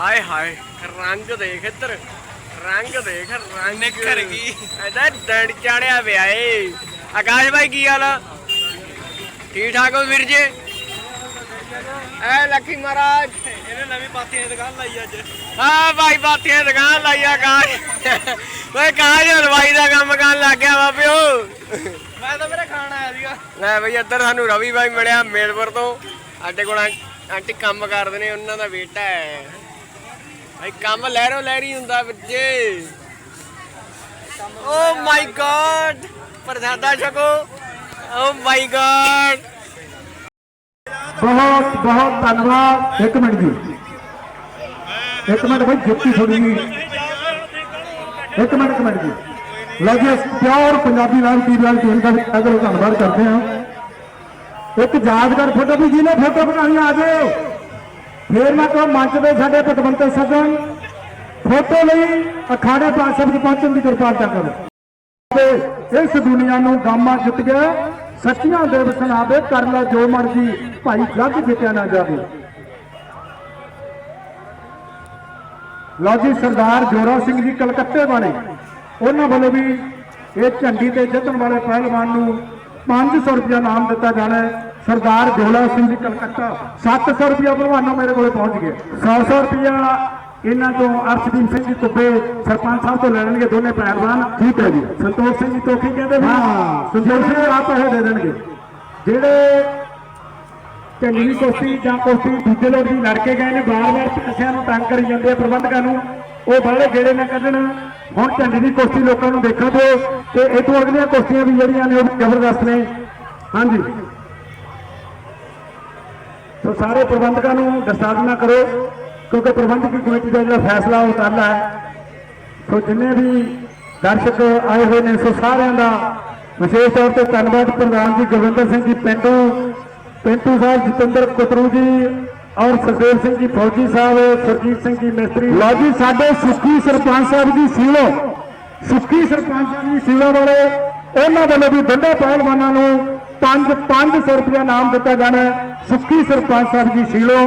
ਆਏ ਹਾਏ ਰੰਗ ਦੇਖ ਇੱਧਰ ਰੰਗ ਦੇਖ ਰੰਗ। ਨਿੱਖਰ ਗਈ। ਐਦਾ ਡੰਡ ਚਾੜਿਆ ਪਿਆ ਏ। ਆਕਾਸ਼ ਭਾਈ ਕੀ ਹਾਲ ਆ? ਠੀਕ ਠਾਕ ਹੋ ਵੀਰ ਜੀ? ਐ ਲੱਖੀ ਮਹਾਰਾਜ। ਇਹਨੇ ਨਵੀਂ ਪਾਥੀਆਂ ਦੀ ਦੁਕਾਨ ਲਾਈ ਅੱਜ। ਹਾਂ ਭਾਈ ਬਾਤੀਆਂ ਦੀ ਦੁਕਾਨ ਲਾਈ ਆ ਕਾਸ਼ ਓਏ ਕਾਸ਼ ਹਲਵਾਈ ਦਾ ਕੰਮ ਕਰਨ ਲੱਗ ਗਿਆ ਬਾਬਿਓ। ਮੈਂ ਤਾਂ ਮੇਰੇ ਖਾਣ ਆਇਆ ਸੀਗਾ। ਲੈ ਬਈ ਇੱਧਰ ਸਾਨੂੰ ਰਵੀ ਭਾਈ ਮਿਲਿਆ ਮੇਲਪੁਰ ਤੋਂ। ਸਾਡੇ ਕੋਲ ਆਂਟੀ ਕੰਮ ਕਰਦੇ ਨੇ ਉਹਨਾਂ ਦਾ ਬੇਟਾ ਹੈ। ਭਾਈ, ਕੰਮ ਲਹਿਰੋ ਲਹਿਰੀ ਹੁੰਦਾ ਵੀਰਜੇ ਓ oh ਮਾਈ ਗॉड ਪ੍ਰਸਾਦਾ ਛਕੋ। ਓ ਮਾਈ ਗॉड ਬਹੁਤ ਬਹੁਤ ਧੰਨਵਾਦ। ਇੱਕ ਮਿੰਟ ਜੀ। ਇੱਕ ਮਿੰਟ ਭਾਈ, ਜੁੱਤੀ ਥੋੜੀ ਜੀ ਇੱਕ ਮਿੰਟ ਇੱਕ ਮਿੰਟ ਜੀ। ਲਓ ਜੀ ਪਿਓਰ ਪੰਜਾਬੀ ਨਾਲ ਟੀਵੀ ਟੀਮ ਦਾ ਅਗਰ ਧੰਨਵਾਦ ਕਰਦੇ ਹਾਂ। ਇੱਕ ਯਾਦਗਾਰ ਫੋਟੋ ਵੀ ਜਿਹਨੇ ਫੋਟੋ ਬਣਾਉਣੀ ਆ ਜਾਓ। ਫੇਰ ਮੈਂ ਕਹਾਂ ਮੰਚ ਦੇ ਸਾਡੇ ਪਤਵੰਤੇ ਸੱਜਣ, ਫੋਟੋ ਲਈ ਅਖਾੜੇ ਪਾਸ ਵਿੱਚ ਪਹੁੰਚਣ ਦੀ ਕਿਰਪਾਲਤਾ ਕਰੋ। ਇਸ ਦੁਨੀਆ ਨੂੰ ਗਾਮਾ ਜਿੱਤ ਗਿਆ, ਸੱਚੀਆਂ ਦੇ ਵਸਨਾਵੇ ਕਰ ਲੈ ਜੋ ਮਰਜ਼ੀ ਭਾਈ ਜੱਗ ਜਿੱਤਿਆ ਨਾ ਜਾਵੇ। ਲਓ ਜੀ, ਸਰਦਾਰ ਜੋਰਾ ਸਿੰਘ ਜੀ ਕਲਕੱਤੇ ਵਾਲੇ, ਉਹਨਾਂ ਵੱਲੋਂ ਵੀ ਇਹ ਝੰਡੀ ਤੇ ਜਿੱਤਣ ਵਾਲੇ ਪਹਿਲਵਾਨ ਨੂੰ 500 ਰੁਪਇਆ ਨਾਮ ਦਿੱਤਾ ਜਾਣਾ ਹੈ। ਸਰਦਾਰ ਜੋਲਾ ਸਿੰਘ ਜੀ ਕਲਕੱਤਾ 700 ਰੁਪਇਆ ਭਲਵਾਨੋਂ ਮੇਰੇ ਕੋਲੇ ਪਹੁੰਚ ਗਏ। 100 ਰੁਪਇਆ ਇਹਨਾਂ ਤੋਂ ਅਰਸ਼ਦੀਪ ਸਿੰਘ ਜੀ ਕੁੱਬੇ ਸਰਪੰਚ ਸਾਹਿਬ ਤੋਂ ਲੈ ਲੈਣਗੇ ਦੋਨੇ ਪਹਿਲਵਾਨ ਠੀਕ ਹੈ ਜੀ। ਸੰਤੋਖ ਸਿੰਘ ਜੀ ਤੋਖੀ ਕਹਿੰਦੇ ਵੀ ਹਾਂ ਸੰਤੋਖ ਸਿੰਘ ਜੀ ਆਪ ਇਹ ਦੇ ਦੇਣਗੇ। ਜਿਹੜੇ ਝੰਡੀ ਕੁਸ਼ਤੀ ਜਾਂ ਕੁਸ਼ਤੀ ਦੂਜੇ ਲੋਕ ਵੀ ਲੜ ਕੇ ਗਏ ਨੇ ਬਾਰ-ਬਾਰ ਪੈਸਿਆਂ ਨੂੰ ਤੰਗ ਕਰੀ ਜਾਂਦੇ ਆ ਪ੍ਰਬੰਧਕਾਂ ਨੂੰ। ਉਹ ਬਾਹਲੇ ਗੇੜੇ ਨਾ ਕੱਢਣ ਹੁਣ ਝੰਡੀ ਦੀ ਕੁਸ਼ਤੀ ਲੋਕਾਂ ਨੂੰ ਦੇਖਣ ਦਿਓ ਤੇ ਇਹ ਤੋਂ ਅਗਲੀਆਂ ਕੁਸ਼ਤੀਆਂ ਵੀ ਜਿਹੜੀਆਂ ਨੇ ਉਹ ਵੀ ਜ਼ਬਰਦਸਤ ਨੇ। ਹਾਂਜੀ। ਸੋ ਸਾਰੇ ਪ੍ਰਬੰਧਕਾਂ ਨੂੰ ਡਿਸਟਰਬ ਨਾ ਕਰੋ, ਕਿਉਂਕਿ ਪ੍ਰਬੰਧਕੀ ਕਮੇਟੀ ਦਾ ਜਿਹੜਾ ਫੈਸਲਾ ਉਹ ਕਰਨਾ ਹੈ। ਸੋ ਜਿੰਨੇ ਵੀ ਦਰਸ਼ਕ ਆਏ ਹੋਏ ਨੇ, ਸੋ ਸਾਰਿਆਂ ਦਾ ਵਿਸ਼ੇਸ਼ ਤੌਰ ਤੇ ਧੰਨਵਾਦ। ਪ੍ਰਧਾਨ ਜੀ ਗੁਰਵਿੰਦਰ ਸਿੰਘ ਜੀ ਪਿੰਡੂ ਪਿੰਟੂ ਸਾਹਿਬ ਜਤਿੰਦਰ ਕੁਤਰੂ ਜੀ ਔਰ ਸਰਦੇਵ ਸਿੰਘ ਜੀ ਫੌਜੀ ਸਾਹਿਬ, ਸਰਜੀਤ ਸਿੰਘ ਜੀ ਮਿਸਤਰੀ। ਲਓ ਜੀ, ਸਾਡੇ ਸੁੱਖੀ ਸਰਪੰਚ ਸਾਹਿਬ ਜੀ ਸੀਲੋ। ਸੁੱਖੀ ਸਰਪੰਚ ਸਾਹਿਬ ਜੀ ਸੀਲੋ ਵਾਲੇ, ਉਹਨਾਂ ਵੱਲੋਂ ਵੀ ਦੋਨੇ ਪਹਿਲਵਾਨਾਂ ਨੂੰ 5 500 ਰੁਪਇਆ ਨਾਮ ਦਿੱਤਾ ਜਾਣਾ ਸੁੱਖੀ ਸਰਪੰਚ ਸਾਹਿਬ ਜੀ, ਸੀਲੋ,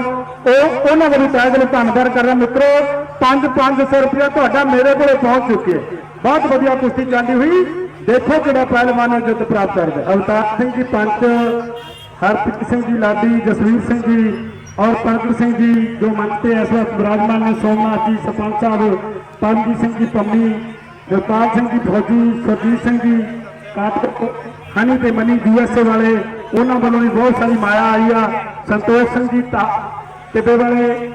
ਉਹ ਉਹਨਾਂ ਵੱਲੋਂ ਤਹਿ ਦਿਲੋਂ ਧੰਨਵਾਦ ਕਰ ਰਿਹਾ ਮਿੱਤਰੋ 5 500 ਰੁਪਇਆ ਤੁਹਾਡਾ ਮੇਰੇ ਕੋਲੇ ਪਹੁੰਚ ਚੁੱਕਿਆ ਹੈ। ਬਹੁਤ ਵਧੀਆ ਕੁਸ਼ਤੀ ਚੱਲਦੀ ਹੋਈ ਦੇਖੋ ਕਿਹੜਾ ਪਹਿਲਵਾਨ ਹੈ ਜਿੱਤ ਪ੍ਰਾਪਤ ਕਰਦਾ ਹੈ। ਅਵਤਾਰ ਸਿੰਘ ਜੀ, ਪੰਚ, ਹਰਪ੍ਰੀਤ ਸਿੰਘ ਜੀ, ਲਾਡੀ, ਜਸਵੀਰ ਸਿੰਘ ਜੀ ਔਰ ਪ੍ਰਗਟ ਸਿੰਘ ਜੀ, ਜੋ ਮੰਚ ਤੇ ਇਸ ਵਕਤ ਵਿਰਾਜਮਾਨ ਨੇ, ਸੋਮਨਾਥ ਜੀ, ਸਰਪੰਚ ਸਾਹਿਬ, ਪਰਮਜੀਤ ਸਿੰਘ ਜੀ, ਪੰਮੀ ਜਗਪਾਲ ਸਿੰਘ ਜੀ, ਫੌਜੀ, ਸਰਜੀਤ ਸਿੰਘ ਜੀ ਕਾਤਕ ਹਨੀ ਤੇ ਮਨੀ ਯੂਐਸਏ ਵਾਲੇ ਉਹਨਾਂ ਵੱਲੋਂ ਵੀ ਬਹੁਤ ਸਾਰੀ ਮਾਇਆ ਆਈ ਆ। ਸੰਤੋਖ ਸਿੰਘ ਜੀ ਟਿੱਬੇ ਵਾਲੇ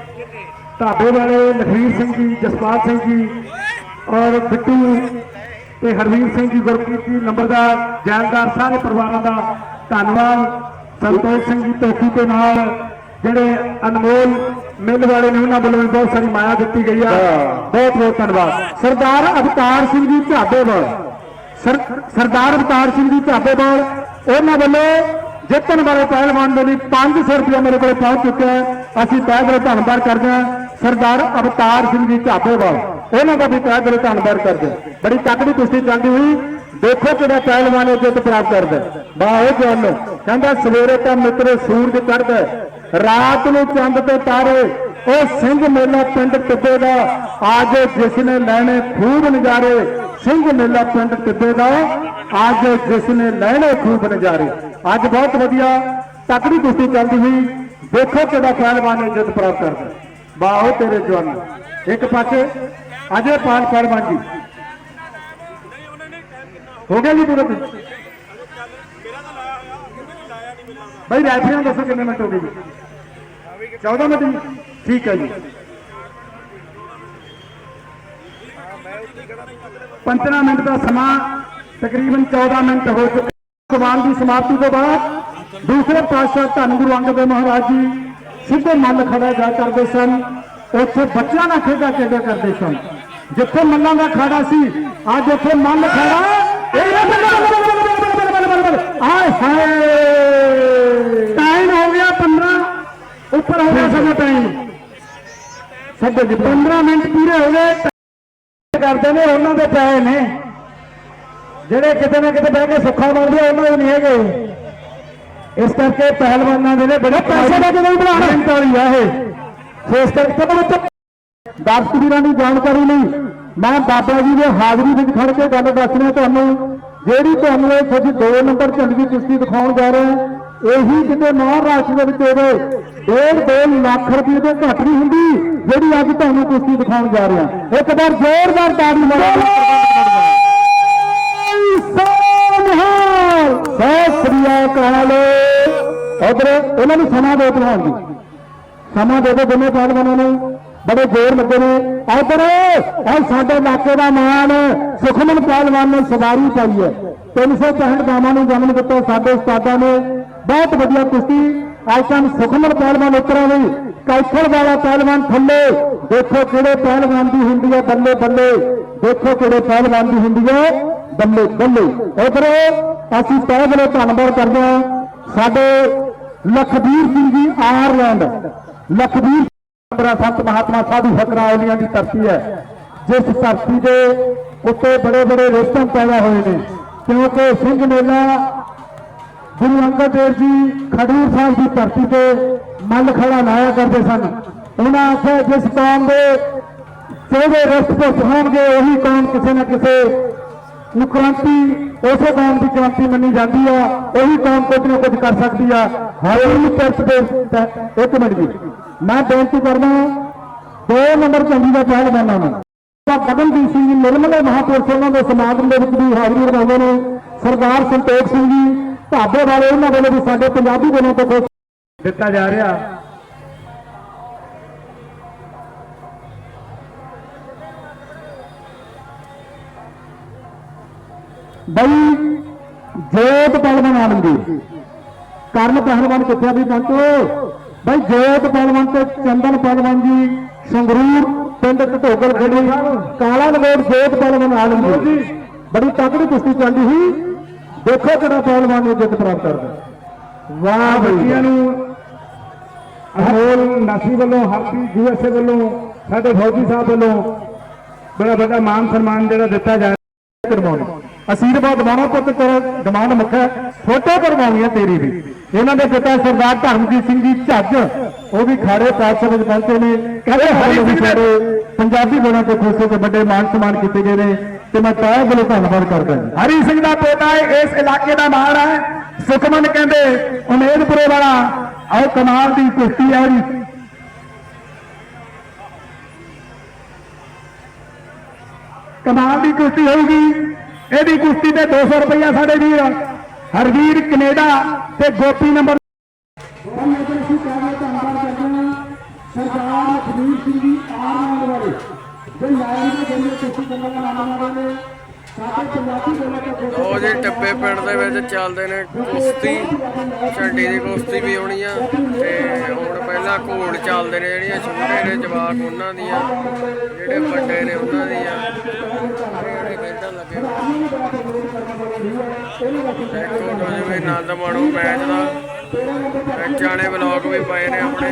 ਢਾਬੇ ਵਾਲੇ ਲਖਵੀਰ ਸਿੰਘ ਜੀ ਜਸਪਾਲ ਸਿੰਘ ਜੀ ਔਰ ਬਿੱਟੂ ਤੇ ਹਰਵੀਰ ਸਿੰਘ ਜੀ ਗੁਰਪ੍ਰੀਤ ਜੀ ਨੰਬਰਦਾਰ ਜੈਲਦਾਰ ਸਾਰੇ ਪਰਿਵਾਰਾਂ ਦਾ ਧੰਨਵਾਦ। ਸੰਤੋਖ ਸਿੰਘ ਜੀ ਤੋਖੀ ਦੇ ਨਾਲ ਜਿਹੜੇ ਅਨਮੋਲ ਮਿਲ ਵਾਲੇ ਨੇ ਉਹਨਾਂ ਵੱਲੋਂ ਵੀ ਬਹੁਤ ਸਾਰੀ ਮਾਇਆ ਦਿੱਤੀ ਗਈ ਆ। ਬਹੁਤ ਬਹੁਤ ਧੰਨਵਾਦ। ਸਰਦਾਰ ਅਵਤਾਰ ਸਿੰਘ ਜੀ ਢਾਬੇਵਾਲ ਸਰ- ਸਰਦਾਰ ਅਵਤਾਰ ਸਿੰਘ ਜੀ ਢਾਬੇਵਾਲ ਉਹਨਾਂ ਵੱਲੋਂ ਜਿੱਤਣ ਵਾਲੇ ਪਹਿਲਵਾਨ ਦੇ ਲਈ 500 ਰੁਪਏ ਮੇਰੇ ਕੋਲ ਪਹੁੰਚ ਚੁੱਕਿਆ ਹੈ। ਅਸੀਂ ਤਹਿ ਦਿਲੋਂ ਧੰਨਵਾਦ ਕਰਦੇ ਹਾਂ। ਸਰਦਾਰ ਅਵਤਾਰ ਸਿੰਘ ਜੀ ਢਾਬੇਵਾਲ ਉਹਨਾਂ ਦਾ ਵੀ ਤਹਿ ਦਿਲੋਂ ਧੰਨਵਾਦ ਕਰਦੇ ਹਾਂ। ਬੜੀ ਤਕੜੀ ਕੁਸ਼ਤੀ ਚੱਲਦੀ ਹੋਈ। ਦੇਖੋ ਕਿਹੜਾ ਪਹਿਲਵਾਨ ਇਹ ਜਿੱਤ ਪ੍ਰਾਪਤ ਕਰਦਾ ਹੈ। ਵਾਹ ਜਨ ਕਹਿੰਦਾ ਸਵੇਰੇ ਤਾਂ ਮਿੱਤਰੋ ਸੂਰਜ ਚੜ੍ਹਦਾ ਰਾਤ ਨੂੰ ਚੰਦ ਤੇ ਤਾਰੇ। ਉਹ ਸਿੰਘ ਮੇਲਾ ਪਿੰਡ ਟਿੱਬੇ ਦਾ। ਅੱਜ ਜਿਸ ਨੇ ਲੈਣੇ ਖੂਬ ਨਜ਼ਾਰੇ। ਸਿੰਘ ਮੇਲਾ ਪਿੰਡ ਟਿੱਬੇ ਦਾ ਅੱਜ ਜਿਸ ਨੇ ਲੈਣੇ ਖੂਬ ਨਜ਼ਾਰੇ। ਅੱਜ ਬਹੁਤ ਵਧੀਆ ਤਕੜੀ ਕੁਸ਼ਤੀ ਚੱਲਦੀ ਹੋਈ। ਦੇਖੋ ਕਿਹੜਾ ਪਹਿਲਵਾਨ ਇਹ ਜਿੱਤ ਪ੍ਰਾਪਤ ਕਰਦਾ ਹੈ। ਤੇਰੇ ਜਵਾਨ ਇੱਕ ਪਾਸੇ ਅਜੇ ਪਾਲ ਪਹਿਲਵਾਨ ਜੀ। ਹੋ ਗਿਆ ਜੀ ਪੂਰਾ ਦਿਨ ਭਾਈ ਰੈਫਰੀਆਂ ਦੱਸੋ ਕਿੰਨੇ ਮਿੰਟ ਹੋ ਗਏ ਜੀ? 14 ਮਿੰਟ ਜੀ। ਠੀਕ ਹੈ ਜੀ। 15 ਮਿੰਟ ਦਾ ਸਮਾਂ ਤਕਰੀਬਨ 14 ਮਿੰਟ ਹੋ ਚੁੱਕੇ ਸਵਾਲ ਦੀ ਸਮਾਪਤੀ ਤੋਂ ਬਾਅਦ ਦੂਸਰੇ ਪਾਤਸ਼ਾਹ ਧੰਨ ਗੁਰੂ ਅੰਗਦ ਦੇਵ ਮਹਾਰਾਜ ਜੀ ਸਿੱਧੇ ਮੱਲ ਖੜਾ ਜਾ ਕਰਦੇ ਸਨ ਉੱਥੇ ਬੱਚਿਆਂ ਨਾਲ ਖੇਡਾਂ ਖੇਡਿਆ ਕਰਦੇ ਸਨ ਜਿੱਥੇ ਮੱਲਾਂ ਦਾ ਖਾੜਾ ਸੀ ਅੱਜ ਉੱਥੇ ਮੱਲ ਖੜਾ ਆਏ ਹਾਏ ਟਾਈਮ ਹੋ ਗਿਆ 15 ਉੱਪਰ ਹੋ ਗਿਆ ਸਮਾਂ ਟਾਈਮ ਸਾਡੇ ਜੀ 15 ਮਿੰਟ ਪੂਰੇ ਹੋ ਗਏ ਕਰਦੇ ਨੇ ਉਹਨਾਂ ਦੇ ਪੈਸੇ ਨੇ। ਜਿਹੜੇ ਕਿਤੇ ਨਾ ਕਿਤੇ ਬਹਿ ਕੇ ਸੁੱਖਾ ਮੰਗਦੇ ਉਹਨਾਂ ਦੇ ਨਹੀਂ ਹੈਗੇ। ਇਸ ਕਰਕੇ ਪਹਿਲਵਾਨਾਂ ਦੇ ਨੇ ਬੜੇ ਪੈਸੇ ਦਾ ਜਦੋਂ ਬਣਾਉਣਾ ਵਾਲੀ ਆ ਇਹ। ਸੋ ਇਸ ਕਰਕੇ ਦਰਸ਼ਕ ਵੀਰਾਂ ਦੀ ਜਾਣਕਾਰੀ ਲਈ ਮੈਂ ਬਾਬਾ ਜੀ ਦੇ ਹਾਜ਼ਰੀ ਵਿੱਚ ਖੜ ਕੇ ਗੱਲ ਦੱਸ ਰਿਹਾ ਤੁਹਾਨੂੰ। ਜਿਹੜੀ ਤੁਹਾਨੂੰ ਇਹ ਤੁਹਾਡੀ 2 ਨੰਬਰ ਝੰਡੀ ਕੁਸ਼ਤੀ ਦਿਖਾਉਣ ਜਾ ਰਹੇ ਹਾਂ ਇਹੀ ਕਿਤੇ ਮਹਾਰਾਸ਼ਟਰ ਦੇ ਵਿੱਚ ਹੋਵੇ, ਡੇਢ ਦੋ ਲੱਖ ਰੁਪਏ ਤੋਂ ਘੱਟ ਨਹੀਂ ਹੁੰਦੀ, ਜਿਹੜੀ ਅੱਜ ਤੁਹਾਨੂੰ ਕੁਸ਼ਤੀ ਦਿਖਾਉਣ ਜਾ ਰਿਹਾ। ਇੱਕ ਵਾਰ ਜ਼ੋਰਦਾਰ ਤਾੜੀ ਮਾਰੋ ਬਹੁਤ ਸ੍ਰੀ ਅਕਾਲ। ਉਧਰ ਇਹਨਾਂ ਨੂੰ ਸਮਾਂ ਦੇ ਦਿਖਾਉਣ ਦੀ ਸਮਾਂ ਦੇ ਦੇ ਦੋਨੇ ਪਹਿਲਵਾਨਾਂ ਨੂੰ। ਬੜੇ ਜ਼ੋਰ ਲੱਗੇ ਨੇ। ਇਧਰ ਇਹ ਸਾਡੇ ਇਲਾਕੇ ਦਾ ਮਾਨ ਸੁਖਮਨ ਪਹਿਲਵਾਨ ਨੇ ਸਵਾਰੀ ਪਾਈ ਹੈ। 365 ਗਾਵਾਂ ਨੂੰ ਜਨਮ ਦਿੱਤਾ ਸਾਡੇ ਉਸਤਾਦਾਂ ਨੇ। ਬਹੁਤ ਵਧੀਆ ਕੁਸ਼ਤੀ ਅੱਜ ਕੱਲ੍ਹ ਸੁਖਮਨ ਪਹਿਲਵਾਨ ਉਤਰਾਂ ਦੀ ਕੈਥਲ ਵਾਲਾ ਪਹਿਲਵਾਨ ਥੱਲੇ, ਦੇਖੋ ਕਿਹੜੇ ਪਹਿਲਵਾਨ ਦੀ ਹੁੰਦੀ ਹੈ ਬੱਲੇ ਬੱਲੇ, ਦੇਖੋ ਕਿਹੜੇ ਪਹਿਲਵਾਨ ਦੀ ਹੁੰਦੀ ਹੈ ਬੱਲੇ ਬੱਲੇ। ਇਧਰ ਅਸੀਂ ਤਹਿ ਦਿਲੋਂ ਧੰਨਵਾਦ ਕਰਦੇ ਹਾਂ ਸਾਡੇ ਲਖਬੀਰ ਸਿੰਘ ਜੀ ਆਇਰਲੈਂਡ, ਲਖਬੀਰ ਮੇਰਾ ਸੰਤ ਮਹਾਤਮਾ ਸਾਧੂ ਫਕਰਾਉਲੀਆਂ ਦੀ ਧਰਤੀ ਹੈ, ਜਿਸ ਧਰਤੀ ਦੇ ਉੱਤੇ ਬੜੇ ਬੜੇ ਰੇਸ਼ਮ ਪੈਦਾ ਹੋਏ ਨੇ, ਕਿਉਂਕਿ ਸਿੰਘ ਮੇਲਾ ਗੁਰੂ ਅੰਗਦ ਦੇਵ ਜੀ ਖਡੂਰ ਸਾਹਿਬ ਦੀ ਧਰਤੀ ਤੇ ਮੱਲ ਖੜਾ ਲਾਇਆ ਕਰਦੇ ਸਨ। ਉਹਨਾਂ ਆਖਿਆ, ਜਿਸ ਕੌਮ ਦੇ ਚੌਦੇ ਰਸਤ ਤੋਂ ਹੋਣਗੇ, ਉਹੀ ਕੌਮ ਕਿਸੇ ਨਾ ਕਿਸੇ ਨੂੰ ਕ੍ਰਾਂਤੀ ਉਸੇ ਕੌਮ ਦੀ ਕ੍ਰਾਂਤੀ ਮੰਨੀ ਜਾਂਦੀ ਆ, ਉਹੀ ਕੌਮ ਕੁਝ ਨਾ ਕੁਝ ਕਰ ਸਕਦੀ ਆ। ਹਾਲੇ ਚਰਚ ਦੇ ਇੱਕ ਮਿੰਟ ਜੀ। ਮੈਂ ਬੇਨਤੀ ਕਰਦਾ ਦੋ ਨੰਬਰ ਚੰਗੀ ਦਾ ਪਹਿਲ ਬੰਨਾ ਨੂੰ ਤਾਂ ਗਗਨਦੀਪ ਸਿੰਘ ਜੀ, ਨਿਰਮਲੇ ਮਹਾਪੁਰਸ਼ ਉਹਨਾਂ ਦੇ ਸਮਾਗਮ ਦੇ ਵਿੱਚ ਵੀ ਹਾਜ਼ਰੀ ਲਗਾਉਂਦੇ ਨੇ। ਸਰਦਾਰ ਸੰਤੋਖ ਸਿੰਘ ਜੀ ਢਾਬੇ ਵਾਲੇ ਉਹਨਾਂ ਵੱਲੋਂ ਵੀ ਸਾਡੇ ਪੰਜਾਬੀ ਦਿਨਾਂ ਤੋਂ ਖੁਸ਼ ਦਿੱਤਾ ਜਾ ਰਿਹਾ। ਬਈ ਜੋਤ ਪਹਿਲਵਾਨ ਆਨੰਦੀ ਕਰਨ ਪਹਿਲਵਾਨ ਕਿੱਥੇ ਵੀ ਪਹੁੰਚੋ ਬਈ ਜੋਤ ਪਹਿਲਵਾਨ ਤੇ ਚੰਦਨ ਪਹਿਲਵਾਨ ਜੀ ਸੰਗਰੂਰ ਪਿੰਡ ਢਟੋਗਲ ਖੇੜੀ ਕਾਲਾ ਨਗੋੜ ਜੋਤ ਪਹਿਲਵਾਨ ਆਨੰਦੀ ਬੜੀ ਤਕੜੀ ਕੁਸ਼ਤੀ ਚੱਲਦੀ ਸੀ। ਦੇਖੋ ਕਿਹੜਾ ਪਹਿਲਵਾਨ ਨੇ ਜਿੱਤ ਪ੍ਰਾਪਤ ਕਰਦਾ ਵਾਹ ਬੱਚਿਆਂ ਨੂੰ ਅਮੋਲ ਨਾਸੀ ਵੱਲੋਂ ਹਰਪੀ ਯੂਐਸਏ ਵੱਲੋਂ ਸਾਡੇ ਫੌਜੀ ਸਾਹਿਬ ਵੱਲੋਂ ਬੜਾ ਵੱਡਾ ਮਾਨ ਸਨਮਾਨ ਜਿਹੜਾ ਦਿੱਤਾ ਜਾ ਰਿਹਾ ਕਰਵਾਉਣੀ ਅਸੀਰਵਾਦ ਦਵਾਣਾ ਪੁੱਤ ਤੇਰਾ ਦਮਾਨ ਮੁੱਖਾ ਫੋਟੋ ਕਰਵਾਉਣੀ ਹੈ ਤੇਰੀ ਵੀ। ਇਹਨਾਂ ਦੇ ਪਿਤਾ ਸਰਦਾਰ ਧਰਮਜੀਤ ਸਿੰਘ ਜੀ ਝੱਜ ਉਹ ਵੀ ਖਾੜੇ ਪਾਤਸ਼ਾਹ ਵਿੱਚ ਪਹੁੰਚੇ ਨੇ। ਕਹਿੰਦੇ ਹਰੀ ਸਿੰਘ ਪੰਜਾਬੀ ਬੋਲਾਂ ਤੇ ਖੁਸ਼ ਹੋ ਕੇ ਵੱਡੇ ਮਾਨ ਸਨਮਾਨ ਕੀਤੇ ਗਏ ਨੇ। ਤੇ ਮੈਂ ਤਾਇਆ ਵੱਲੋਂ ਧੰਨਵਾਦ ਕਰਦਾ ਹਰੀ ਸਿੰਘ ਦਾ ਪੋਤਾ ਹੈ ਇਸ ਇਲਾਕੇ ਦਾ ਮਾਣ ਹੈ। ਸੁਖਮਨ ਕਹਿੰਦੇ, ਉਮੇਦਪੁਰੇ ਵਾਲਾ, ਆਓ ਕਮਾਲ ਦੀ ਕੁਸ਼ਤੀ ਹੈ ਜੀ। ਕਮਾਲ ਦੀ ਕੁਸ਼ਤੀ ਹੋਊਗੀ। ਇਹਦੀ ਕੁਸ਼ਤੀ ਤੇ 200 ਰੁਪਇਆ ਸਾਡੇ ਵੀਰ, ਹਰਵੀਰ ਕੈਨੇਡਾ ਤੇ ਗੋਪੀ ਨੰਬਰ ਸਰਦਾਰ ਲਖਵੀਰ ਸਿੰਘ ਜੀ ਆਰਨਾਡ ਵਾਲੇ ਵਾਲੇ। ਉਹ ਜੇ ਟੱਪੇ ਪਿੰਡ ਦੇ ਵਿੱਚ ਚੱਲਦੇ ਨੇ, ਕੁਸ਼ਤੀ, ਝੰਡੀ ਦੀ ਕੁਸ਼ਤੀ ਵੀ ਹੋਣੀ ਆ। ਤੇ ਹੁਣ ਪਹਿਲਾਂ ਘੋੜ ਚੱਲਦੇ ਨੇ ਜਿਹੜੀਆਂ ਛੋਟੇ ਨੇ ਜਵਾਕ ਉਹਨਾਂ ਦੀਆਂ, ਜਿਹੜੇ ਵੱਡੇ ਨੇ ਉਹਨਾਂ ਦੀਆਂ। ਜਿਹੜੇ ਖੇਡਾਂ ਲੱਗੇ। ਦੇਖੋ ਜਿਵੇਂ ਆਨੰਦ ਮਾਣੋ ਮੈਚ ਦਾ, ਵਿੱਚ ਆਣੇ ਵਲੌਗ ਵੀ ਪਾਏ ਨੇ ਆਪਣੇ।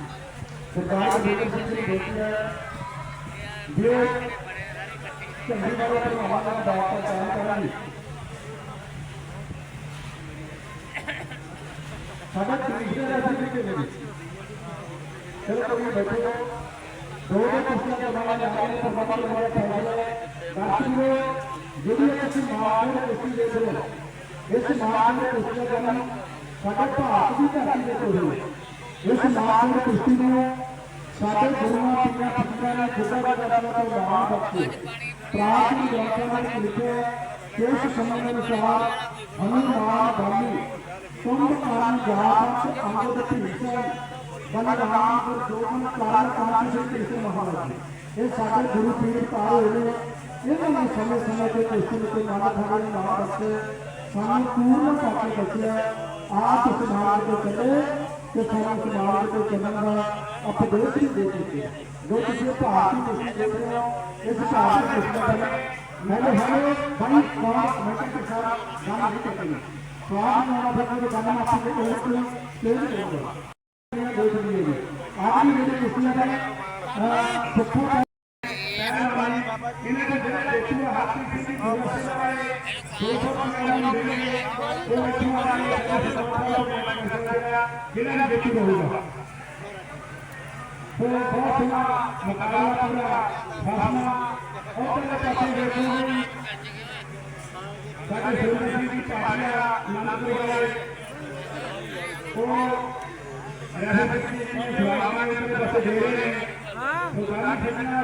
ਚੰਗੀ ਵਾਲਾ ਪ੍ਰਭਾਵਾਂ ਦਾ ਦਾਅਵਾ ਕਾਇਮ ਕਰਾਂਗੇ, ਸਾਡਾ ਤਰੀਕੇ ਦਾ ਅਸੀਂ ਵੀ ਕਿਵੇਂ ਚਲੋ ਕੋਈ ਬੈਠੋ। ਦੋ ਦੋ ਕੁਰਸੀਆਂ ਦਾ ਬਣਾ ਜਾ ਰਹੇ ਨੇ ਪਰ ਬਾਬਾ ਹਮਾਰਾ ਫੈਸਲਾ ਹੈ ਦਰਸ਼ਕੋ ਜਿਹੜੀ ਅਸੀਂ ਮਾਂ ਨੂੰ ਦੇ ਦਿਓ ਇਸ ਮਾਂ ਨੂੰ ਕੁਰਸੀ ਸਾਡਾ ਭਾਰਤ ਦੀ ਧਰਤੀ ਦੇ ਕੋਲ ਇਸ ਮਾਂ ਨੂੰ ਨੂੰ ਸਾਡੇ ਗੁਰੂਆਂ ਪੀਰਾਂ ਫਕੀਰਾਂ ਨੇ ਖੁਦਾ ਦਾ ਦਰਜਾ ਤੋਂ ਮਾਣ ਬਖਸ਼ੇ ਪ੍ਰਾਚੀਨ ਗ੍ਰੰਥਾਂ ਵਿੱਚ ਲਿਖਿਆ ਕਿ ਇਸ ਸਮੇਂ ਅਨੁਸਾਰ ਹਨੂਮਾਨ ਬਾਲੀ ਕੁੰਭ ਕਾਰਨ ਜਾਤ ਅੰਗਦ ਭੀਸ਼ਣ ਬਲਰਾਮ ਗੁਰਦੋਗਨ ਕਾਰਨ ਕਾਂਤੀ ਸਿੰਘ ਕ੍ਰਿਸ਼ਨ ਮਹਾਰਾਜ ਇਹ ਸਾਡੇ ਗੁਰੂ ਪੀਰ ਪਾਰ ਹੋਏ ਨੇ ਇਹਨਾਂ ਨੇ ਸਮੇਂ ਸਮੇਂ ਤੇ ਕ੍ਰਿਸ਼ਨ ਤੇ ਮਨ ਖਾਣੇ ਨੂੰ ਨਾਮ ਬਖਸ਼ੇ ਸਾਨੂੰ ਪੂਰਨ ਕਰਕੇ ਬਖਸ਼ਿਆ ਆਪ ਸੰਭਾਲ ਕੇ ਚੱਲੇ ਤੇ ਸਾਰਾ ਸਮਾਜ ਦੇ ਚੱਲਣ ਦਾ ਉਪਦੇਸ਼ ਵੀ ਦੇ ਚੁੱਕੇ ਹਾਂ। ਜੋ ਤੁਸੀਂ ਇਹ ਭਾਰਤੀ ਕੁਸ਼ਤੀ ਦੇਖ ਰਹੇ ਹੋ ਇਸ ਭਾਰਤੀ ਕੁਸ਼ਤੀ ਦਾ ਮੈਨੂੰ ਹਰੇ ਬੜੀ ਕੌਮ ਕਮੇਟੀ ਕੇ ਸਾਥ ਗੱਲ ਨਹੀਂ ਕਰਨੀ ਸਵਾਲ ਨੂੰ ਆਉਣਾ ਫਿਰ ਮੇਰੇ ਕੰਮ ਆਪੇ ਦੇ ਕੋਲ ਤੋਂ ਸਟੇਜ ਕਰੂੰਗਾ ਇਹ ਦੇਖ ਲਈਏ ਆਪ ਵੀ ਮੇਰੇ ਕੁਸ਼ਤੀਆਂ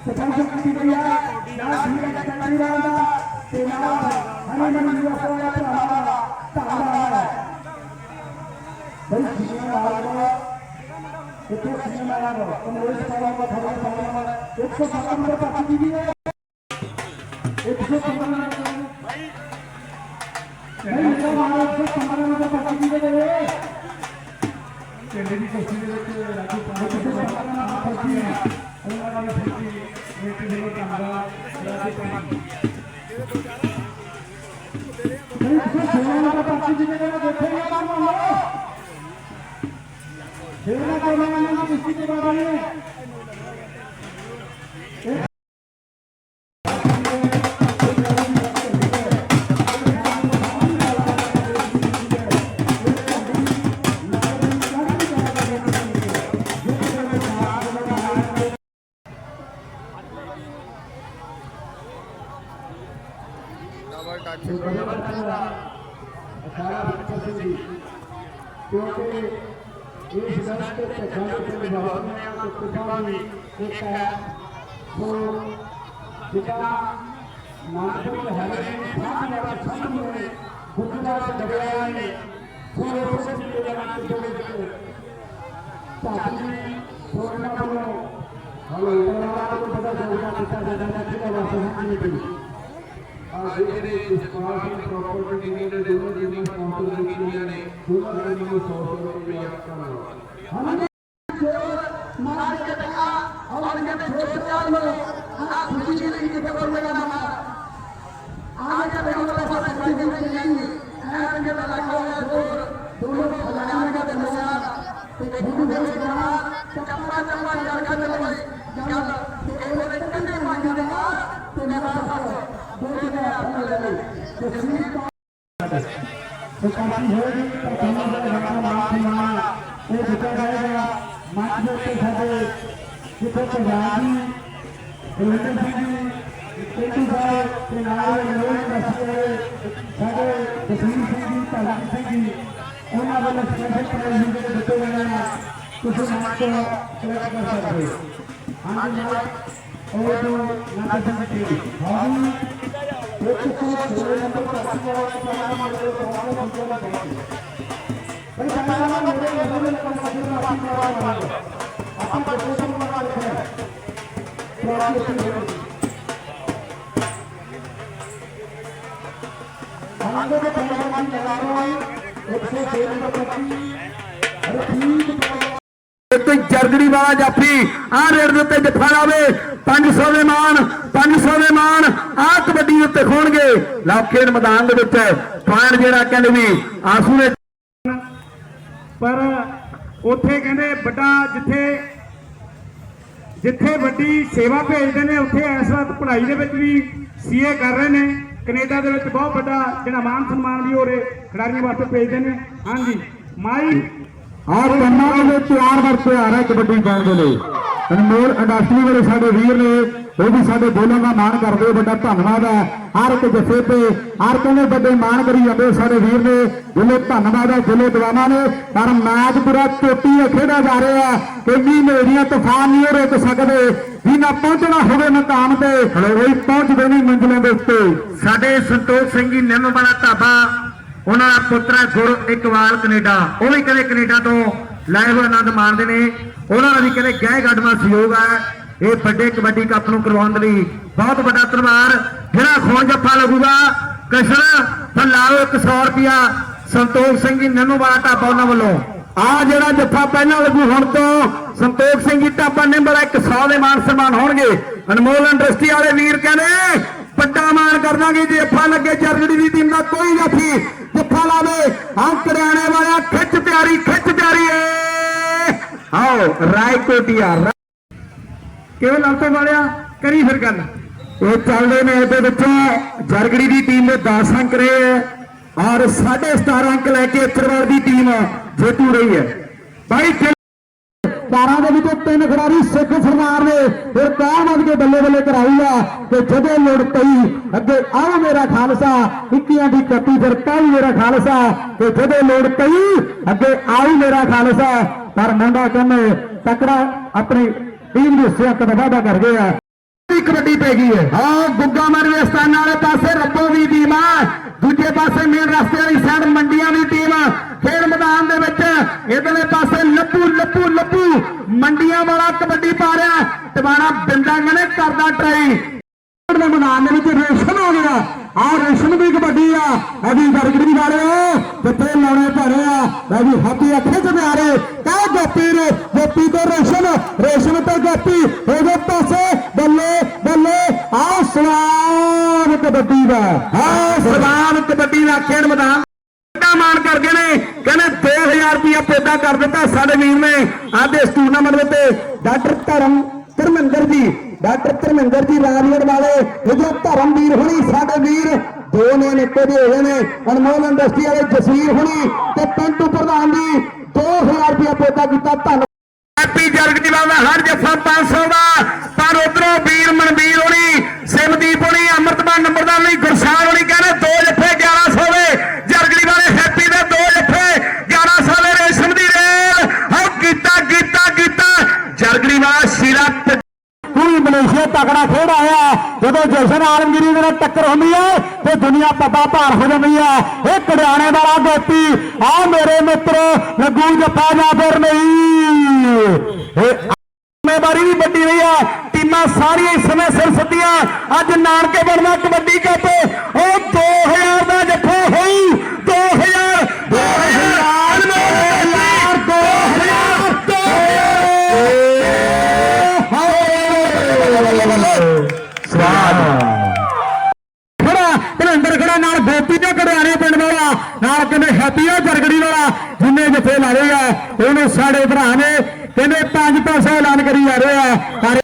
ਦੇ ਰਹੇ ਨੇ ਮੁਕਾਬਲਾ ਖੇਡਣਾ ਦਾ ਪੱਕੀ ਦੇ ਵਾਲੀ ਸੋਚਿਆ ਨਾ ਕਿਤਨਾ ਸੁਖਾਂ ਦਾ ਬੰਦੇ ਰਾਤ ਨਾਲ ਕੋਈ ਨਹੀਂ ਚਲੋ ਪਰਚੀ ਲੈ ਕੇ ਦੇ ਜੇ ਦੋ ਪਰਚੀਆਂ ਬਾਕੀ ਨੇ ਨੌ ਕੇ ਤੇ ਹੋਰ ਮਿਲ ਜਾਣ ਕਿਸੇ ਦਾ ਵੀ ਕਹੇਗਾ ਨੁਕਸਾਨ ਹੋ ਜਾਵੇ ਔਰ ਬੜਾ ਸ਼ਾਨਦਾਰ ਕੁਸ਼ਤੀ ਦੇ ਕਰ ਰਹੇ ਹੋ ਪ੍ਰੇਮਾ ਸ਼ਾਨਦਾਰ ਪਿੰਡੂ ਖੇਡ ਲਗਾਏ ਸਾਹਿਬ ਜੀ ਚਾਚੂ ਤੇ ਹਰੀ ਚਾਚੂ ਮੇਰਾ ਬਾਗ ਵਾਲਾ ਲੋਕ ਕਹਿੰਦੇ ਪਹਿਲਾਂ ਚੱਲੀ ਹੋਈ ਕੁਸ਼ਤੀ ਆ ਸਪਾਂਸਰ ਕੀਤੀ ਗਈ ਆ ਨਾਲ ਧੀਰਜ ਚੱਲੀ ਦਾ ਤੇ ਨਾਲ ਹਰੀ ਮਨ ਜੀ ਦਾ ਭਰਾ ਧਾਰਾ ਹੈ ਬਈ ਜੀਵਨ ਆਲਵਾ ਇੱਥੇ ਸਿਨੇਮਾ ਆ ਰਿਹਾ ਕਮਰੇਸ਼ ਪਾਲਾ ਦਾ ਥੋੜਾ ਪਾਲਾ 107 ਨੰਬਰ ਪਾਰਟੀ ਦੀ ਹੈ 115 ਨੰਬਰ ਨਹੀਂ ਮੇਰਾ ਮਾਰਾ 115 ਨੰਬਰ ਪਾਰਟੀ ਦੀ ਹੈ ਚੰਡੇ ਦੀ ਕੋਸ਼ਿਸ਼ ਦੇ ਵਿੱਚ ਰਾਜੂ ਪਾਣੀ ਦੇ ਸਾਹਮਣੇ ਪਾਰਟੀ ਹੈ ਉਹਨਾਂ ਦਾ खेलना करना है किसी के बारे में నిర్వహణ కుటుంబాన్ని యొక్క जितना नाजुक हमारे ध्यान और धर्म में बुद्धता झगड़ा ने पूरे प्रश्न के जमाने जोड़े थे ताकि पूर्ण करो हम इंद्रवाला को पता चला पिता दादा दादी का वासन आने के लिए आज ये डिस्काउंट प्रॉपर्टी ने दोनों बिल्डिंग काउंटर इंजीनियर ने पूरा बिल्डिंग को सौ सौ रुपया कमाया টার্গেটে চলতে আনলো না খুশি দিতে পারবে না আজ আমি আমাদের সাথে খুশি দিচ্ছি টার্গেটে লাগা হয়ে দুটো লাগাতে মেলা খুশি দিলে জানা চাপা চাপা জায়গা ਜਿੱਥੇ ਪੰਜਾਬ ਦੀ ਰੋਹਿਤ ਸਿੰਘ ਜੀ ਪਿੰਡੂ ਸਾਹਿਬ ਤੇ ਨਾਲ ਲੋਕ ਰਸਤੇ ਸਾਡੇ ਤਸਵੀਰ ਸਿੰਘ ਜੀ, ਭਗਤ ਸਿੰਘ ਜੀ, ਉਹਨਾਂ ਵੱਲੋਂ ਸਪੈਸ਼ਲ ਪ੍ਰਾਈਜ਼ ਜਿਹੜੇ ਦਿੱਤੇ ਗਏ ਨੇ ਤੁਸੀਂ ਮੰਨ ਕੇ ਸਿਲੈਕਟ ਕਰ ਸਕਦੇ ਹੋ। ਹਾਂਜੀ ਉਹ ਤੋਂ ਨਾਟਕ ਜੀ ਹਾਂਜੀ। ਇੱਕ ਤੋਂ ਦੋ ਨੰਬਰ ਤੱਕ ਜਿਹੜਾ ਪ੍ਰੋਗਰਾਮ ਮੰਡਲ ਤੋਂ ਆਉਣਾ ਬੰਦ ਕਰ ਦਿੱਤਾ ਪਰ ਸਾਡਾ ਨਾਮ ਮੇਰੇ ਨਾਲ ਕੰਮ ਕਰਨਾ ਸੀ ਆਪਾਂ ਆਪਾਂ है आपकी प्रोपोजल बना रखे हैं तो आपकी अच्छी होगी हम लोग पहलवान की लगा रहे हैं एक सौ छह नंबर पच्ची अरे ठीक ਤੇ ਜਰਗੜੀ ਵਾਲਾ ਜਾਫੀ ਆ ਰੇਡ ਦੇ ਉੱਤੇ ਜੱਫਾ ਲਾਵੇ 500 ਦੇ ਮਾਨ 500 ਦੇ ਮਾਨ ਆ ਕਬੱਡੀ ਦੇ ਉੱਤੇ ਖੋਣਗੇ ਲਾਖੇਡ ਮੈਦਾਨ ਦੇ ਵਿੱਚ ਪੁਆਇੰਟ ਜਿਹੜਾ ਕਹਿੰਦੇ ਵੀ ਆਸੂ ਨੇ ਪਰ ਉੱਥੇ ਕਹਿੰਦੇ ਵੱਡਾ ਜਿੱਥੇ ਜਿੱਥੇ ਵੱਡੀ ਸੇਵਾ ਭੇਜਦੇ ਨੇ, ਉੱਥੇ ਇਸ ਵਕਤ ਪੜ੍ਹਾਈ ਦੇ ਵਿੱਚ ਵੀ ਸੀਏ ਕਰ ਰਹੇ ਨੇ। ਕੈਨੇਡਾ ਦੇ ਵਿੱਚ ਬਹੁਤ ਵੱਡਾ ਜਿਹੜਾ ਮਾਨ ਸਨਮਾਨ ਵੀ ਹੋ ਰਹੇ ਖਿਡਾਰੀਆਂ ਵਾਸਤੇ ਭੇਜਦੇ ਨੇ। ਹਾਂਜੀ। ਮਾਈ ਆਹ ਕੰਮਾਂ ਦੇ ਤਿਆਰ ਵਰ ਤਿਆਰ ਹੈ ਕਬੱਡੀ ਪਾਉਣ ਦੇ ਲਈ। ਅਨਮੋਲ ਇੰਡਸਟਰੀ ਵਾਲੇ ਸਾਡੇ ਵੀਰ ਨੇ, ਉਹ ਵੀ ਸਾਡੇ ਬੋਲਾਂ ਦਾ ਮਾਣ ਕਰਦੇ ਵੱਡਾ ਧੰਨਵਾਦ ਹੈ। ਹਰ ਇੱਕ ਜਥੇ ਤੇ, ਹਰ ਕਹਿੰਦੇ ਵੱਡੇ ਮਾਣ ਕਰੀ ਜਾਂਦੇ ਸਾਡੇ ਵੀਰ ਨੇ ਜਿਲੇ ਧੰਨਵਾਦ ਹੈ ਜਿਲੇ ਦਵਾਨਾ ਨੇ। ਪਰ ਮੈਚ ਪੂਰਾ ਚੋਟੀ ਤੇ ਜਾ ਰਿਹਾ ਹੈ। ਕਿੰਨੀ ਮੇਰੀਆਂ ਤੂਫਾਨ ਨਹੀਂ ਉਹ ਸਕਦੇ। ਵੀ ਪਹੁੰਚਣਾ ਹੋਵੇ ਮਕਾਮ ਤੇ ਕੋਈ ਪਹੁੰਚਦੇ ਨਹੀਂ ਮੰਜ਼ਿਲਾਂ ਦੇ ਉੱਤੇ। ਸਾਡੇ ਸੰਤੋਖ ਸਿੰਘ ਜੀ, ਨਿੰਮ ਵਾਲਾ ਢਾਬਾ, ਉਹਨਾਂ ਦਾ ਪੁੱਤਰ ਗੁਰ ਇਕਵਾਲ ਕੈਨੇਡਾ। ਉਹ ਵੀ ਕਹਿੰਦੇ ਕੈਨੇਡਾ ਤੋਂ ਲਾਏ ਆਨੰਦ ਮਾਣਦੇ ਨੇ। ਉਹਨਾਂ ਦਾ ਵੀ ਕਹਿੰਦੇ ਗਹਿ ਗੱਡਵਾ ਸਹਿਯੋਗ ਹੈ ਇਹ ਵੱਡੇ ਕਬੱਡੀ ਕੱਪ ਨੂੰ ਕਰਵਾਉਣ ਦੇ ਲਈ ਬਹੁਤ ਵੱਡਾ ਧੰਨਵਾਦ। ਜਿਹੜਾ ਖੋਣ ਜੱਫਾ ਲੱਗੂਗਾ ਕਸ਼ਰ ਤਾਂ 100 ਰੁਪਿਆ ਸੰਤੋਖ ਸਿੰਘ ਜੀ ਨਿੰਮ ਵਾਲਾ ਢਾਬਾ ਉਹਨਾਂ ਵੱਲੋਂ। ਆ ਜਿਹੜਾ ਜੱਫਾ ਪਹਿਲਾਂ ਲੱਗੂ, ਹੁਣ ਤੋਂ ਸੰਤੋਖ ਸਿੰਘ ਜੀ ਢਾਬਾ ਨੰਬਰ 100 ਦੇ ਮਾਨ ਸਨਮਾਨ ਹੋਣਗੇ। ਅਨਮੋਲ ਇੰਡਸਟਰੀ ਵਾਲੇ ਵੀਰ ਕਹਿੰਦੇ, ਵੱਡਾ ਮਾਨ ਕਰਨਾਗੇ, ਜੇ ਜੱਫਾ ਲੱਗੇ ਜਰਗੜੀ ਦੀ ਟੀਮ ਦਾ ਕੋਈ ਜਾਫੀ ਜੱਫਾ ਲਾਵੇ। ਅੰਕੜਿਆਣੇ ਵਾਲਾ ਖਿੱਚ ਪਿਆਰੀ ਖਿੱਚ ਪਿਆਰੀ ਏ। ਆਓ ਰਾਇਕੋਟੀਆ ਕਿਵੇਂ ਲੜਤੇ ਵਾਲਿਆ? ਕਰੀ ਫਿਰ ਗੱਲ। ਇਹ ਚੱਲਦੇ ਨੇ ਇਹਦੇ ਵਿੱਚ। ਜਰਗੜੀ ਦੀ ਟੀਮ ਦੇ 10 ਅੰਕ ਰਹੇ ਹੈ ਔਰ 17.5 ਅੰਕ ਲੈ ਕੇ ਅਚਰਵਾਲ ਦੀ ਟੀਮ ਜੇਤੂ ਰਹੀ ਹੈ ਬਾਈ ਖੇਲ- ਬਾਰਾਂ ਦੇ ਵਿੱਚੋਂ ਤਿੰਨ ਖਿਡਾਰੀ ਸਿੱਖ ਸਰਦਾਰ ਨੇ। ਫਿਰ ਕਾਹ ਵੱਧ ਕੇ ਬੱਲੇ ਬੱਲੇ ਕਰਾਈ ਆ ਤੇ ਜਦੋਂ ਲੋੜ ਪਈ। ਅੱਗੇ ਆਓ ਮੇਰਾ ਖਾਲਸਾ ਇੱਕੀਆਂ ਦੀ ਕੱਟੀ ਫਿਰ ਕਾਹੀ ਮੇਰਾ ਖਾਲਸਾ। ਤੇ ਜਦੋਂ ਲੋੜ ਪਈ ਅੱਗੇ ਆਓ ਮੇਰਾ ਖਾਲਸਾ। ਪਰ ਮੁੰਡਾ ਕਹਿੰਦੇ ਤਕੜਾ ਆਪਣੀ ਟੀਮ ਦੇ ਸਿਹਤ ਦਾ ਵਾਅਦਾ ਕਰ ਗਿਆ ਕਬੱਡੀ ਪੈ ਗਈ ਹੈ। ਹਾਂ ਗੁੱਗਾ ਮਰਵੇ ਸਥਾਨ ਵਾਲੇ ਪਾਸੇ ਰੱਬੋ ਦੀ ਟੀਮ ਆ ਦੂਜੇ ਪਾਸੇ ਮੇਨ ਰਸਤੇ ਵਾਲੀ ਸਾਈਡ ਮੰਡੀਆਂ ਦੀ ਟੀਮ ਖੇਡ ਮੈਦਾਨ ਦੇ ਵਿੱਚ ਇਧਰਲੇ ਪਾਸੇ ਲੱਪੂ ਲੱਪੂ ਲੱਪੂ। ਮੰਡੀਆਂ ਵਾਲਾ ਕਬੱਡੀ ਪਾ ਰਿਹਾ। ਟਿਵਾਣਾ ਬਿੰਦਾ ਕਹਿੰਦੇ ਕਰਦਾ ਟਰਾਈ ਦੇ ਮੈਦਾਨ ਦੇ ਵਿੱਚ ਰੇਸ਼ਮ ਹੋ ਗਿਆ। ਆ ਰੇਸ਼ਮ ਦੀ ਕਬੱਡੀ ਆ। ਅਭੀ ਗਰਗੜੀ ਵਾਲੇ ਕਿੱਥੇ ਲਾਉਣੇ ਭਰੇ ਆ। ਮੈਂ ਵੀ ਹੱਥੀ ਅੱਖੇ ਚ ਪਿਆਰੇ ਕਹ ਗੋਪੀ ਨੇ, ਗੋਪੀ ਤੋਂ ਰੇਸ਼ਮ। ਰੇਸ਼ਮ ਤੋਂ ਗੋਪੀ ਉਹਦੇ ਪਾਸੇ। ਬੱਲੇ ਬੱਲੇ। ਆ ਸਵਾਨ ਕਬੱਡੀ ਦਾ। ਆ ਸਵਾਨ ਕਬੱਡੀ ਦਾ ਖੇਡ ਮੈਦਾਨ ਵੱਡਾ ਮਾਣ ਕਰ ਗਏ ਨੇ ਕਹਿੰਦੇ 2000 ਰੁਪਇਆ ਕਰ ਦਿੱਤਾ। ਸਾਡੇ ਵੀਰ ਨੇ ਅੱਜ ਇਸ ਟੂਰਨਾਮੈਂਟ ਵਿੱਚ ਡਾਕਟਰ ਧਰਮ ਧਰਮਿੰਦਰ ਜੀ, ਡਾਕਟਰ ਧਰਮਿੰਦਰ ਜੀ ਰਾਜਗੜ ਵਾਲੇ ਇਧਰ ਧਰਮਵੀਰ ਹੁਣੀ ਸਾਡੇ ਵੀਰ, ਦੋ ਨੇ ਨਿੱਕੇ ਦੇ ਹੋਏ ਨੇ, ਅਨਮੋਲ ਇੰਡਸਟਰੀ ਵਾਲੇ ਜਸਵੀਰ ਹੁਣੀ ਤੇ ਪਿੰਟੂ ਪ੍ਰਧਾਨ ਜੀ 2000 ਰੁਪਇਆ ਪੇਦਾ ਕੀਤਾ। ਧੰਨ ਹੈਪੀ ਜਰਗਜੀਵਾਲ ਦਾ ਹਰ ਜੱਫਾ 500 ਦਾ, ਪਰ ਉਧਰੋਂ ਵੀਰ ਮਨਵੀਰ ਹੋਣੀ ਸਿਮਦੀਪ ਹੋਣੀ ਅਮਰਤਮਾਨ ਨੰਬਰਦਾਰ ਲਈ ਗੁਰਸਾਨ ਹੋਣੀ ਕਹਿੰਦੇ ਦੋ ਜੱਫੇ 1100 ਦੇ ਜਰਗੜੀ ਵਾਲੇ ਹੈਪੀ ਦੇ ਦੋ ਜੱਫੇ 1100 ਦੇ ਰੇਸ਼ਮ ਦੀ ਰੇਲ ਹੋ ਕੀਤਾ ਕੀਤਾ ਕੀਤਾ ਜਰਗੜੀ ਵਾਲਾ ਸ਼ੀਰਾ ਪੂਰੀ ਮਲੇਸ਼ੀਆ ਤਕੜਾ ਖੇਡ ਆਇਆ ਜਸ਼ਨ ਆਲਮਗੀਰੀ ਦੇ ਨਾਲ ਟੱਕਰ ਹੁੰਦੀ ਹੈ ਤੇ ਦੁਨੀਆ ਪੱਦਾ ਭਾਰ ਹੋ ਜਾਂਦੀ ਹੈ। ਇਹ ਕੜਿਆਣੇ ਵਾਲਾ ਗੋਪੀ ਆ ਮੇਰੇ ਮਿੱਤਰ ਲੱਗੂ ਜੱਫਾ ਜਾਂ ਨਹੀਂ। ਇਹ ਜ਼ਿੰਮੇਵਾਰੀ ਵੀ ਵੱਡੀ ਰਹੀ ਆ ਟੀਮਾਂ ਸਾਰੀਆਂ ਇਸ ਸਮੇਂ ਸਿਰ ਸੱਦੀਆਂ ਅੱਜ ਨਾਨਕੇ ਬਣਨਾ ਕਬੱਡੀ ਕੱਪ। ਉਹ 2000 ਦਾ ਜੱਫਾ ਹੋਈ। 2000 2000 ਨਾਲ ਕਹਿੰਦੇ, ਹੈਪੀ ਆ ਜਰਗੜੀ ਵਾਲਾ, ਜਿੰਨੇ ਜਥੇ ਲਾ ਰਹੇ ਆ, ਉਹਨੇ ਸਾਡੇ ਭਰਾ ਨੇ ਕਹਿੰਦੇ, ਪੰਜ ਪੈਸੇ ਐਲਾਨ ਕਰੀ ਜਾ ਰਹੇ ਆ, ਪਰ